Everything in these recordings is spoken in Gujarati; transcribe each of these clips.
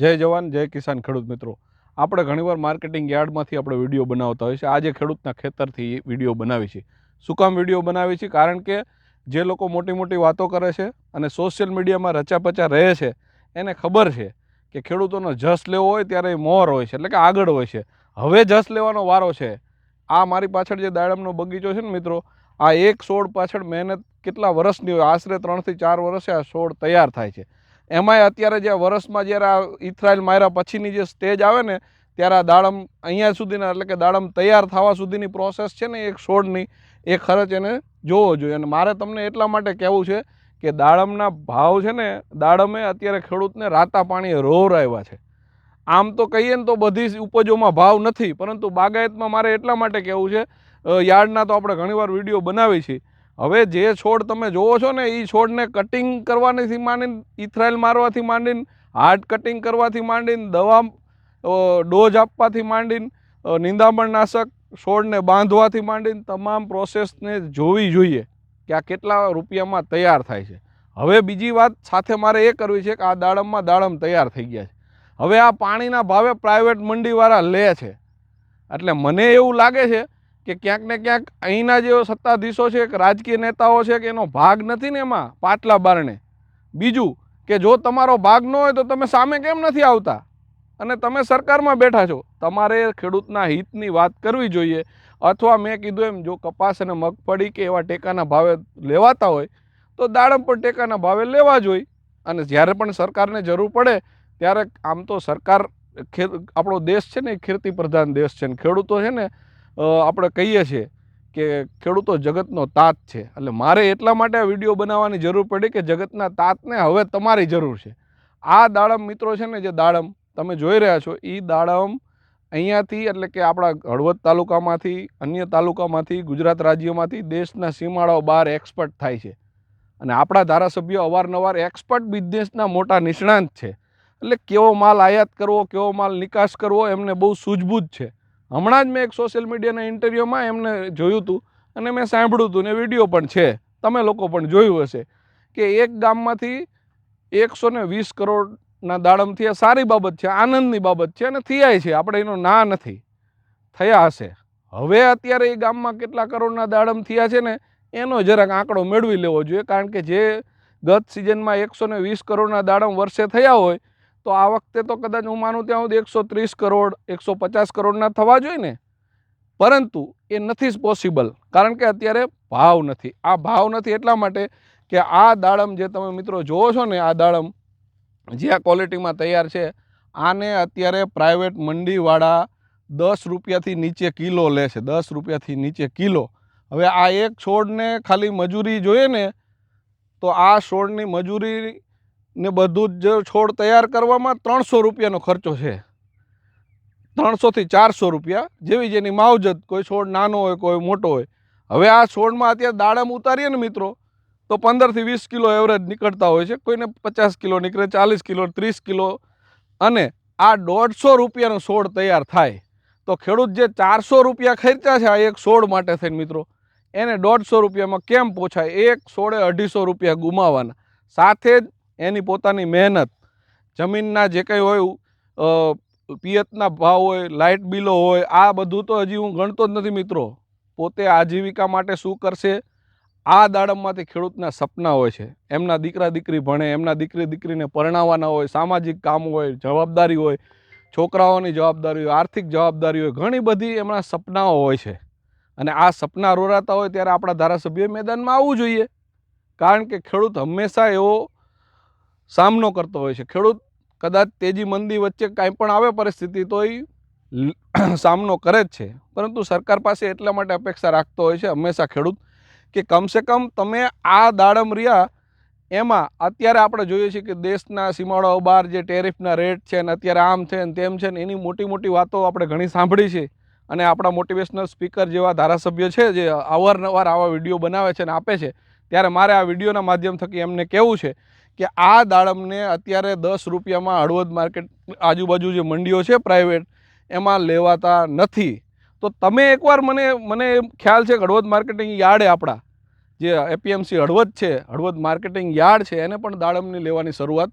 જય જવાન, જય કિસાન ખેડૂત મિત્રો. આપણે ઘણીવાર માર્કેટિંગ યાર્ડમાંથી આપણે વીડિયો બનાવતા હોય છે. આજે ખેડૂતના ખેતરથી વીડિયો બનાવી છે. શું કામ વીડિયો બનાવી છે? કારણ કે જે લોકો મોટી મોટી વાતો કરે છે અને સોશિયલ મીડિયામાં રચાપચા રહે છે, એને ખબર છે કે ખેડૂતોનો જસ લેવો હોય ત્યારે એ મોર હોય છે, એટલે કે આગળ હોય છે. હવે જસ લેવાનો વારો છે. આ મારી પાછળ જે દાડમનો બગીચો છે ને મિત્રો, આ એક છોડ પાછળ મહેનત કેટલા વર્ષની હોય? આશરે ત્રણથી ચાર વર્ષે આ છોડ તૈયાર થાય છે. એમાંય અત્યારે જે વર્ષમાં જ્યારે આ ઇથરાયલ માર્યા પછીની જે સ્ટેજ આવે ને, ત્યારે આ દાડમ અહીંયા સુધીના, એટલે કે દાડમ તૈયાર થવા સુધીની પ્રોસેસ છે ને એક છોડની, એ ખર્ચ એને જોવો જોઈએ. અને મારે તમને એટલા માટે કહેવું છે કે દાડમના ભાવ છે ને, દાડમે અત્યારે ખેડૂતને રાતા પાણીએ રોવરાવ્યા છે. આમ તો કહીએ ને તો બધી ઉપજોમાં ભાવ નથી, પરંતુ બાગાયતમાં મારે એટલા માટે કહેવું છે યાર્ડના તો આપણે ઘણીવાર વીડિયો બનાવી છે હવે જે છોડ તમે જોવો છો ને એ છોડને કટિંગ કરવાથી માંડીને, ઇથરાઇલ મારવાથી માંડીને હાર્ટ કટિંગ કરવાથી માંડીને, દવા ડોઝ આપવાથી માંડીને નિંદામણનાશક છોડને બાંધવાથી માંડીને, તમામ પ્રોસેસને જોવી જોઈએ કે આ કેટલા રૂપિયામાં તૈયાર થાય છે. હવે બીજી વાત સાથે મારે એ કરવી છે કે આ દાડમમાં દાડમ તૈયાર થઈ ગયા છે. હવે આ પાણીના ભાવે પ્રાઇવેટ મંડીવાળા લે છે. એટલે મને એવું લાગે છે કે ક્યાંક ને ક્યાંક અહીંના જેઓ સત્તાધીશો છે કે રાજકીય નેતાઓ છે કે એનો ભાગ નથી ને એમાં પાટલા બારણે. બીજું કે જો તમારો ભાગ ન હોય તો તમે સામે કેમ નથી આવતા? અને તમે સરકારમાં બેઠા છો. તમારે ખેડૂતના હિતની વાત કરવી જોઈએ. અથવા મેં કીધું એમ, જો કપાસ અને મગફળી કે એવા ટેકાના ભાવે લેવાતા હોય, તો દાડમ પણ ટેકાના ભાવે લેવા જોઈએ અને જ્યારે પણ સરકારને જરૂર પડે, ત્યારે આમ તો સરકાર આપણો દેશ છે ને ખેતી પ્રધાન દેશ છે ને ખેડૂતો છે ને આપણે કહીએ છીએ કે ખેડૂતો જગતનો તાત છે. એટલે મારે એટલા માટે આ વીડિયો બનાવવાની જરૂર પડી કે જગતના તાતને હવે તમારી જરૂર છે. આ દાડમ મિત્રો છે ને, જે દાડમ તમે જોઈ રહ્યા છો એ દાડમ અહીંયાથી એટલે કે આપણા હળવદ તાલુકામાંથી, અન્ય તાલુકામાંથી, ગુજરાત રાજ્યમાંથી, દેશના સીમાડાઓ બહાર એક્સપર્ટ થાય છે. અને આપણા ધારાસભ્યો અવારનવાર એક્સપર્ટ બિઝનેસના મોટા નિષ્ણાંત છે. એટલે કેવો માલ આયાત કરવો, કેવો માલ નિકાસ કરવો, એમને બહુ સૂઝબૂઝ છે. હમણાં જ મેં એક સોશિયલ મીડિયાના ઇન્ટરવ્યૂમાં એમને જોયું હતું અને મેં સાંભળ્યું હતું ને વીડિયો પણ છે. તમે લોકો પણ જોયું હશે કે એક ગામમાંથી એકસો ને વીસ કરોડના દાડમથી આ સારી બાબત છે, આનંદની બાબત છે અને થયા છે. આપણે એનો ના નથી. થયા હશે. હવે અત્યારે એ ગામમાં કેટલા કરોડના દાડમ થયા છે ને એનો જરાક આંકડો મેળવી લેવો જોઈએ. કારણ કે જે ગત સિઝનમાં એકસો ને વીસ કરોડના દાડમ વર્ષે થયા હોય તો આ વખતે તો કદાચ હું માનું ત્યાં સુધી એકસો ત્રીસ કરોડ, એકસો પચાસ કરોડના થવા જોઈએ ને પરંતુ એ નથી જ પોસિબલ કારણ કે અત્યારે ભાવ નથી. આ ભાવ નથી એટલા માટે કે આ દાડમ જે તમે મિત્રો જુઓ છો ને, આ દાડમ જે આ ક્વોલિટીમાં તૈયાર છે, આને અત્યારે પ્રાઇવેટ મંડીવાળા દસ રૂપિયાથી નીચે કિલો લે છે. દસ રૂપિયાથી નીચે કિલો. હવે આ એક છોડને ખાલી મજૂરી જોઈએ ને, તો આ છોડની મજૂરી ને બધું જ છોડ તૈયાર કરવામાં ત્રણસો રૂપિયાનો ખર્ચો છે. ત્રણસોથી ચારસો રૂપિયા જેવી જેની માવજત, કોઈ છોડ નાનો હોય, કોઈ મોટો હોય. હવે આ છોડમાં અત્યારે દાડમ ઉતારીએ ને મિત્રો, તો પંદરથી વીસ કિલો એવરેજ નીકળતા હોય છે. કોઈને પચાસ કિલો નીકળે, ચાલીસ કિલો, ત્રીસ કિલો અને આ દોઢસો રૂપિયાનો છોડ તૈયાર થાય. તો ખેડૂત જે ચારસો રૂપિયા ખર્ચ્યા છે આ એક છોડ માટે થઈને મિત્રો, એને દોઢસો રૂપિયામાં કેમ પોછાય એક છોડે અઢીસો રૂપિયા ગુમાવવાના સાથે જ એની પોતાની મહેનત, જમીનના જે કંઈ હોય પિયતના ભાવ હોય, લાઇટ બિલો હોય, આ બધું તો હજી હું ગણતો જ નથી મિત્રો. પોતે આજીવિકા માટે શું કરશે? આ દાડમમાંથી ખેડૂતના સપના હોય છે. એમના દીકરા દીકરી ભણે, એમના દીકરી દીકરીને પરણાવવાના હોય, સામાજિક કામ હોય, જવાબદારી હોય, છોકરાઓની જવાબદારી હોય, આર્થિક જવાબદારી હોય, ઘણી બધી એમના સપનાઓ હોય છે. અને આ સપના રોરાતા હોય ત્યારે આપણા ધારાસભ્ય મેદાનમાં આવવું જોઈએ. કારણ કે ખેડૂત હંમેશા એવો સામનો કરતો હોય છે. ખેડૂત કદાચ તેજી મંદી વચ્ચે કાંઈ પણ આવે પરિસ્થિતિ તો એ સામનો કરે જ છે. પરંતુ સરકાર પાસે એટલા માટે અપેક્ષા રાખતો હોય છે હંમેશા ખેડૂત કે કમસે કમ તમે આ દાડમ રહ્યા એમાં અત્યારે આપણે જોઈએ છીએ કે દેશના સીમાડાઓ બહાર જે ટેરિફના રેટ છે ને અત્યારે આમ છે ને તેમ છે ને એની મોટી મોટી વાતો આપણે ઘણી સાંભળી છે. અને આપણા મોટિવેશનલ સ્પીકર જેવા ધારાસભ્ય છે જે અવારનવાર આવા વીડિયો બનાવે છે અને આપે છે. ત્યારે મારે આ વિડીયોના માધ્યમ થકી એમને કહેવું છે કે આ દાડમને અત્યારે દસ રૂપિયામાં હળવદ માર્કેટ આજુબાજુ જે મંડીઓ છે પ્રાઇવેટ એમાં લેવાતા નથી. તો તમે એકવાર મને મને ખ્યાલ છે કે હળવદ માર્કેટિંગ યાર્ડે આપણા. જે એપીએમસી હળવદ છે, હળવદ માર્કેટિંગ યાર્ડ છે, એને પણ દાડમની લેવાની શરૂઆત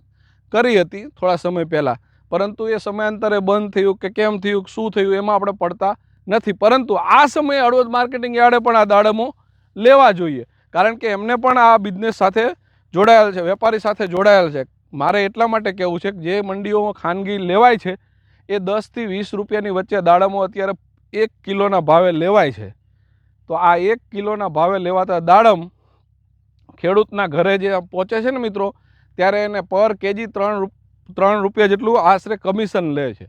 કરી હતી થોડા સમય પહેલાં. પરંતુ એ સમયાંતરે બંધ થયું કે કેમ થયું, શું થયું, એમાં આપણે પડતા નથી. પરંતુ આ સમયે હળવદ માર્કેટિંગ યાર્ડે પણ આ દાડમો લેવા જોઈએ. કારણ કે એમને પણ આ બિઝનેસ સાથે જોડાયેલ છે, વેપારી સાથે જોડાયેલ છે. મારે એટલા માટે કહેવું છે કે જે મંડીઓમાં ખાનગી લેવાય છે, એ દસથી વીસ રૂપિયાની વચ્ચે દાડમો અત્યારે એક કિલોના ભાવે લેવાય છે. તો આ એક કિલોના ભાવે લેવાતા દાડમ ખેડૂતના ઘરે જે પહોંચે છે ને મિત્રો, ત્યારે એને પર કેજી ત્રણ ત્રણ રૂપિયા જેટલું આશરે કમિશન લે છે.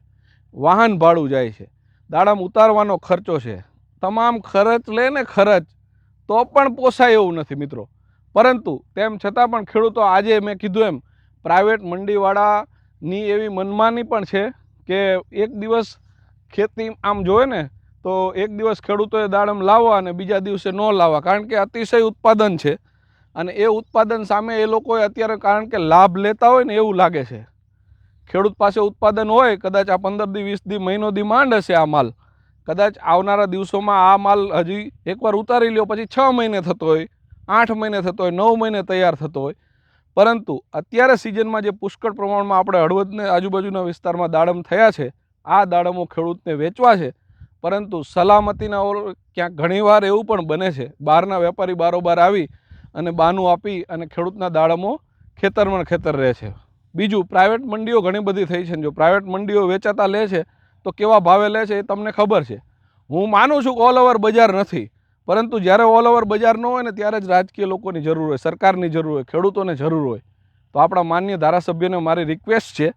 વાહન ભાડું જાય છે. દાડમ ઉતારવાનો ખર્ચો છે. તમામ ખર્ચ લે ને ખર્ચ, તો પણ પોસાય એવું નથી મિત્રો. પરંતુ તેમ છતાં પણ ખેડૂતો આજે મેં કીધું એમ પ્રાઇવેટ મંડીવાળાની એવી મનમાની પણ છે કે એક દિવસ ખેતી આમ જોવે ને, તો એક દિવસ ખેડૂતોએ દાડમ લાવવા અને બીજા દિવસે ન લાવવા, કારણ કે અતિશય ઉત્પાદન છે. અને એ ઉત્પાદન સામે એ લોકોએ અત્યારે કારણ કે લાભ લેતા હોય ને એવું લાગે છે. ખેડૂત પાસે ઉત્પાદન હોય, કદાચ આ પંદર દી, વીસ દી, મહિનો દી માંડ હશે આ માલ. કદાચ આવનારા દિવસોમાં આ માલ હજી એકવાર ઉતારી લ્યો, પછી છ મહિને થતો હોય. આઠ મહિને થતો હોય, નવ મહિને તૈયાર થતો હોય. પરંતુ અત્યારે સિઝનમાં જે પુષ્કળ પ્રમાણમાં આપણે હળવદને આજુબાજુના વિસ્તારમાં દાડમ થયા છે, આ દાડમો ખેડૂતને વેચવા છે. પરંતુ સલામતીના ઓર ક્યાંક ઘણીવાર એવું પણ બને છે, બહારના વેપારી બારોબાર આવી અને બાનું આપી અને ખેડૂતના દાડમો ખેતરમાં ખેતર રહે છે. બીજું, પ્રાઇવેટ મંડીઓ ઘણી બધી થઈ છે જો પ્રાઇવેટ મંડીઓ વેચાતા લે છે, તો કેવા ભાવે લે છે એ તમને ખબર છે. હું માનું છું ઓલ ઓવર બજાર નથી. પરંતુ જ્યારે ઓલ ઓવર બજાર ન હોય ને ત્યારે જ રાજકીય લોકોની જરૂર હોય, સરકારની જરૂર હોય, ખેડૂતોને જરૂર હોય. તો આપણા માન્ય ધારાસભ્યને મારી રિક્વેસ્ટ છે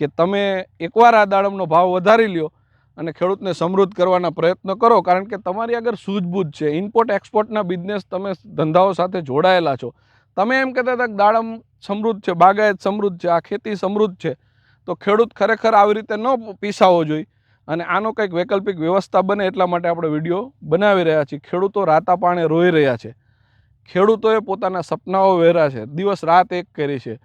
કે તમે એકવાર આ દાડમનો ભાવ વધારી લ્યો અને ખેડૂતને સમૃદ્ધ કરવાના પ્રયત્ન કરો. કારણ કે તમારી આગળ સૂઝબૂઝ છે. ઇમ્પોર્ટ એક્સપોર્ટના બિઝનેસ તમે ધંધાઓ સાથે જોડાયેલા છો. તમે એમ કહેતા હતા કે દાડમ સમૃદ્ધ છે, બાગાયત સમૃદ્ધ છે, આ ખેતી સમૃદ્ધ છે. તો ખેડૂત ખરેખર આવી રીતે ન પીસાવો જોઈએ. અને આનો કંઈક વૈકલ્પિક વ્યવસ્થા બને એટલા માટે આપણે વીડિયો બનાવી રહ્યા છીએ. ખેડૂતો રાતા પાણે રોઈ રહ્યા છે. ખેડૂતોએ પોતાના સપનાઓ વેર્યા છે. દિવસ રાત એક કરી છે.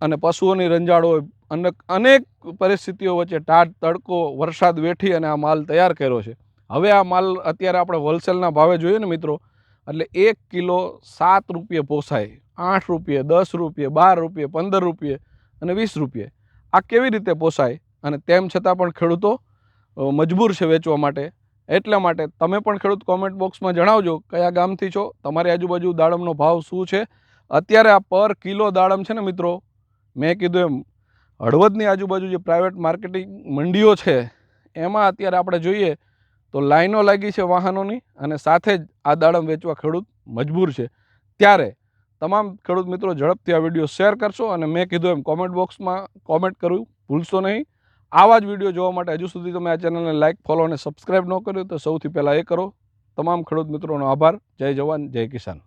અને પશુઓની રંજાડો અને અનેક પરિસ્થિતિઓ વચ્ચે ટાટ, તડકો, વરસાદ વેઠી અને આ માલ તૈયાર કર્યો છે. હવે આ માલ અત્યારે આપણે હોલસેલના ભાવે જોઈએ ને મિત્રો, એટલે એક કિલો સાત રૂપિયે પોસાય, આઠ રૂપિયે, દસ રૂપિયે, બાર રૂપિયે, પંદર રૂપિયે અને વીસ રૂપિયે. આ કેવી રીતે પોસાય? અને તેમ છતાં પણ ખેડૂતો મજબૂર છે વેચવા માટે. એટલા માટે તમે પણ ખેડૂત કોમેન્ટ બોક્સમાં જણાવજો કયા ગામથી છો, તમારી આજુબાજુ દાડમનો ભાવ શું છે? અત્યારે આ પર કિલો દાડમ છે ને મિત્રો, મેં કીધું એમ, હળવદની આજુબાજુ જે પ્રાઇવેટ માર્કેટિંગ મંડીઓ છે, એમાં અત્યારે આપણે જોઈએ તો લાઈનો લાગી છે વાહનોની અને સાથે જ આ દાડમ વેચવા ખેડૂત મજબૂર છે. ત્યારે તમામ ખેડૂત મિત્રો ઝડપથી આ વીડિયો શેર કરશો અને મેં કીધું એમ કોમેન્ટ બોક્સમાં કોમેન્ટ કરવું ભૂલશો નહીં. આવા જ વીડિયો જોવા માટે હજુ સુધી તમે આ ચેનલને લાઇક ફોલો અને સબસ્ક્રાઇબ ન કર્યું તો સૌથી પહેલાં એ કરો. તમામ ખેડૂત મિત્રોનો આભાર. જય જવાન, જય કિસાન.